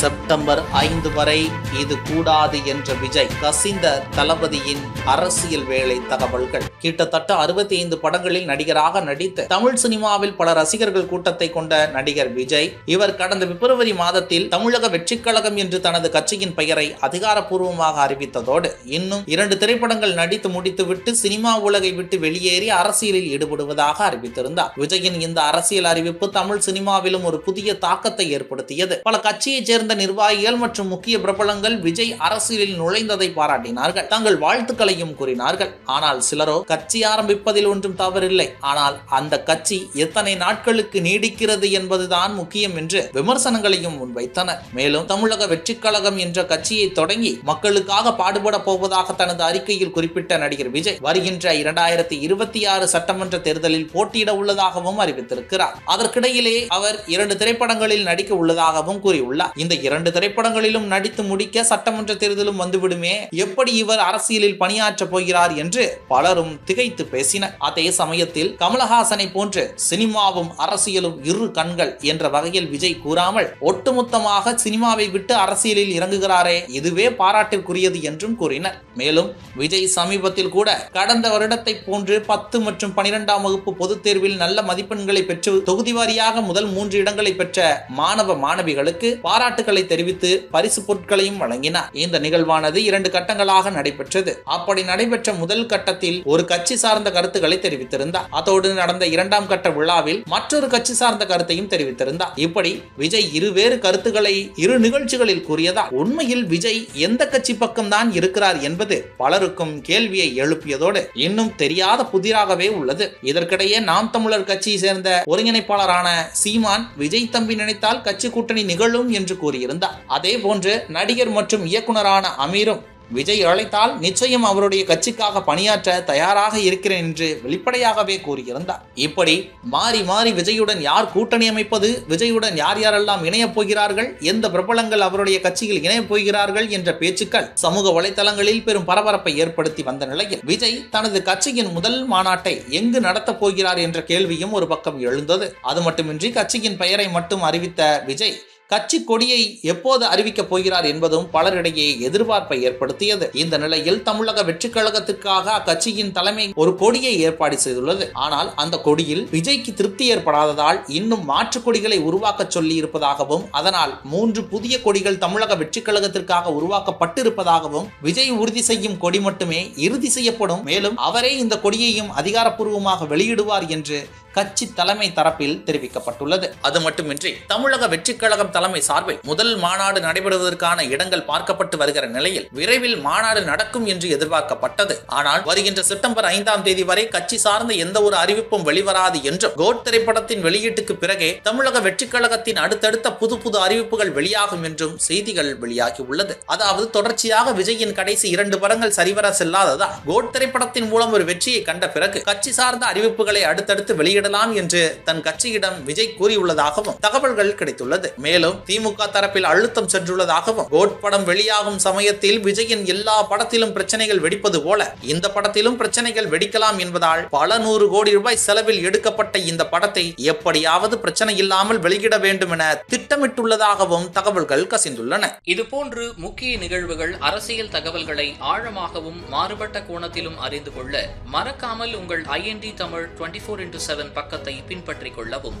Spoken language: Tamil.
செப்டம்பர் ஐந்து வரை இது கூடாது என்ற விஜய் கசிந்த தளபதியின் அரசியல் வேலை தகவல்கள். கிட்டத்தட்ட அறுபத்தி ஐந்து படங்களில் நடிகராக நடித்து தமிழ் சினிமாவில் பல ரசிகர்கள் கூட்டத்தை கொண்ட நடிகர் விஜய் இவர் கடந்த பிப்ரவரி மாதத்தில் தமிழக வெற்றிக் கழகம் என்று தனது கட்சியின் பெயரை அதிகாரப்பூர்வமாக அறிவித்ததோடு இன்னும் இரண்டு திரைப்படங்கள் நடித்து முடித்துவிட்டு சினிமா உலகை விட்டு வெளியேறி அரசியலில் ஈடுபடுவதாக அறிவித்திருந்தார். விஜயின் இந்த அரசியல் அறிவிப்பு தமிழ் சினிமாவிலும் ஒரு புதிய தாக்கத்தை ஏற்படுத்தியது. பல கட்சியைச் சேர்ந்த நிர்வாகிகள் மற்றும் முக்கிய பிரபலங்கள் விஜய் அரசியலில் நுழைந்ததை பாராட்டினார்கள். தங்கள் வாழ்த்துக்களையும் கூறினார்கள். ஆனால் சிலரோ கட்சி ஆரம்பிப்பதில் ஒன்றும் தவறில்லை. ஆனால் அந்த கட்சி எத்தனை நாட்களுக்கு நீடிக்கிறது என்பதுதான் முக்கியம் என்று விமர்சனங்களையும் முன்வைத்தனர். மேலும் தமிழக வெற்றிக் கழகம் என்ற கட்சியை தொடங்கி மக்களுக்காக பாடுபட போவதாக தனது அறிக்கையில் குறிப்பிட்ட நடிகர் விஜய் வருகின்ற இரண்டாயிரத்தி இருபத்தி ஆறு சட்டமன்ற தேர்தலில் போட்டியிட உள்ளதாகவும் அறிவித்திருக்கிறார். அதற்கிடையிலே அவர் இரண்டு திரைப்படங்களில் நடிக்க உள்ளதாகவும் கூறியுள்ளார். இந்த இரண்டு திரைப்படங்களிலும் நடித்து முடிக்க சட்டமன்ற தேர்தலும் வந்துவிடுமே. எப்படி இவர் அரசியலில் பணியாற்றப் போகிறார் என்று பலரும் திகைத்து பேசினர். அதே சமயத்தில் கமலஹாசனை போன்று சினிமாவும் அரசியலும் இரு கண்கள் என்ற வகையில் விஜய் கூறாமல் ஒட்டுமொத்தமாக சினிமாவை விட்டு அரசியலில் இறங்குகிறாரே. இதுவே பாராட்டிற்குரியது என்றும் கூறினர். மேலும் விஜய் சமீபத்தில் கூட கடந்த வருடத்தை போன்று பத்து மற்றும் பனிரெண்டாம் வகுப்பு பொதுத் தேர்வில் நல்ல மதிப்பெண்களை பெற்று தொகுதி வாரியாக முதல் மூன்று இடங்களை பெற்ற மாணவ மாணவிகளுக்கு பாராட்டு பாராட்டுகளை தெரிவித்து பரிசு பொருட்களையும் வழங்கினார். இந்த நிகழ்வானது இரண்டு கட்டங்களாக நடைபெற்றது. அப்படி நடைபெற்ற முதல் கட்டத்தில் ஒரு கட்சி சார்ந்த கருத்துக்களை தெரிவித்திருந்தார். அதோடு நடந்த இரண்டாம் கட்ட விழாவில் மற்றொரு கட்சி சார்ந்த கருத்தையும் தெரிவித்திருந்தார். இப்படி விஜய் இருவேறு கருத்துக்களை இரு நிகழ்ச்சிகளில் கூறியதால் உண்மையில் விஜய் எந்த கட்சி பக்கம்தான் இருக்கிறார் என்பது பலருக்கும் கேள்வியை எழுப்பியதோடு இன்னும் தெரியாத புதிராகவே உள்ளது. இதற்கிடையே நாம் தமிழர் கட்சியை சேர்ந்த ஒருங்கிணைப்பாளரான சீமான் விஜய் தம்பி நினைத்தால் கட்சி கூட்டணி நிகழும் என்று கூறியிருந்தார் அதே போன்று நடிகர் மற்றும் இயக்குனரான அமீரும் விஜய் அழைத்தால் நிச்சயம் அவருடைய கட்சிக்காக பணியாற்ற தயாராக இருக்கிறேன் என்று வெளிப்படையாகவே கூறியிருந்தார். இப்படி மாறி மாறி விஜயுடன் யார் கூட்டணி அமைப்பது விஜயுடன் யார் யாரெல்லாம் இணையப் போகிறார்கள் எந்த பிரபலங்கள் அவருடைய கட்சியில் இணையப் போகிறார்கள் என்ற பேச்சுக்கள் சமூக வலைதளங்களில் பெரும் பரபரப்பை ஏற்படுத்தி வந்த நிலையில் விஜய் தனது கட்சியின் முதல் மாநாட்டை எங்கு நடத்தப் போகிறார் என்ற கேள்வியும் ஒரு பக்கம் எழுந்தது. அது மட்டுமின்றி கட்சியின் பெயரை மட்டும் அறிவித்த விஜய் கட்சி கொடியை எப்போது அறிவிக்கப் போகிறார் என்பதும் பலரிடையே எதிர்பார்ப்பை ஏற்படுத்தியது. இந்த நிலையில் தமிழக வெற்றிக் கழகத்திற்காக அக்கட்சியின் தலைமை ஒரு கொடியை ஏற்பாடு செய்துள்ளது. ஆனால் அந்த கொடியில் விஜய்க்கு திருப்தி ஏற்படாததால் இன்னும் மாற்று கொடிகளை உருவாக்க சொல்லி இருப்பதாகவும் அதனால் மூன்று புதிய கொடிகள் தமிழக வெற்றிக் கழகத்திற்காக உருவாக்கப்பட்டிருப்பதாகவும் விஜய் உறுதி செய்யும் கொடி மட்டுமே இறுதி செய்யப்படும். மேலும் அவரே இந்த கொடியையும் அதிகாரப்பூர்வமாக வெளியிடுவார் என்று கட்சி தலைமை தரப்பில் தெரிவிக்கப்பட்டுள்ளது. அது மட்டுமின்றி தமிழக வெற்றிக் கழகம் தலைமை சார்பில் முதல் மாநாடு நடைபெறுவதற்கான இடங்கள் பார்க்கப்பட்டு வருகிற நிலையில் விரைவில் மாநாடு நடக்கும் என்று எதிர்பார்க்கப்பட்டது. ஆனால் வருகின்ற செப்டம்பர் ஐந்தாம் தேதி வரை கட்சி சார்ந்த எந்த ஒரு அறிவிப்பும் வெளிவராது என்றும் கோட் திரைப்படத்தின் வெளியீட்டுக்கு பிறகே தமிழக வெற்றிக் கழகத்தின் அடுத்தடுத்த புது புது அறிவிப்புகள் வெளியாகும் என்றும் செய்திகள் வெளியாகி உள்ளது அதாவது தொடர்ச்சியாக விஜயின் கடைசி இரண்டு படங்கள் சரிவர செல்லாததால் கோட் திரைப்படத்தின் மூலம் ஒரு வெற்றியை கண்ட பிறகு கட்சி சார்ந்த அறிவிப்புகளை அடுத்தடுத்து வெளியிடலாம் என்று தன் கட்சியிடம் விஜய் கூறியுள்ளதாகவும் தகவல்கள் கிடைத்துள்ளது. மேலும் மேலும் திமுக தரப்பில் அழுத்தம் சென்றுள்ளதாகவும் கோட் படம் வெளியாகும் சமயத்தில் விஜயின் எல்லா படத்திலும் பிரச்சனைகள் வெடிப்பது போல இந்த படத்திலும் பிரச்சனைகள் வெடிக்கலாம் என்பதால் பல நூறு கோடி ரூபாய் செலவில் எடுக்கப்பட்ட இந்த படத்தை எப்படியாவது பிரச்சனை இல்லாமல் வெளியிட வேண்டும் என திட்டமிட்டுள்ளதாகவும் தகவல்கள் கசிந்துள்ளன. இதுபோன்று முக்கிய நிகழ்வுகள் அரசியல் தகவல்களை ஆழமாகவும் மாறுபட்ட கோணத்திலும் அறிந்து கொள்ள மறக்காமல் உங்கள் IND Tamil twenty four into seven பக்கத்தை பின்பற்றிக் கொள்ளவும்.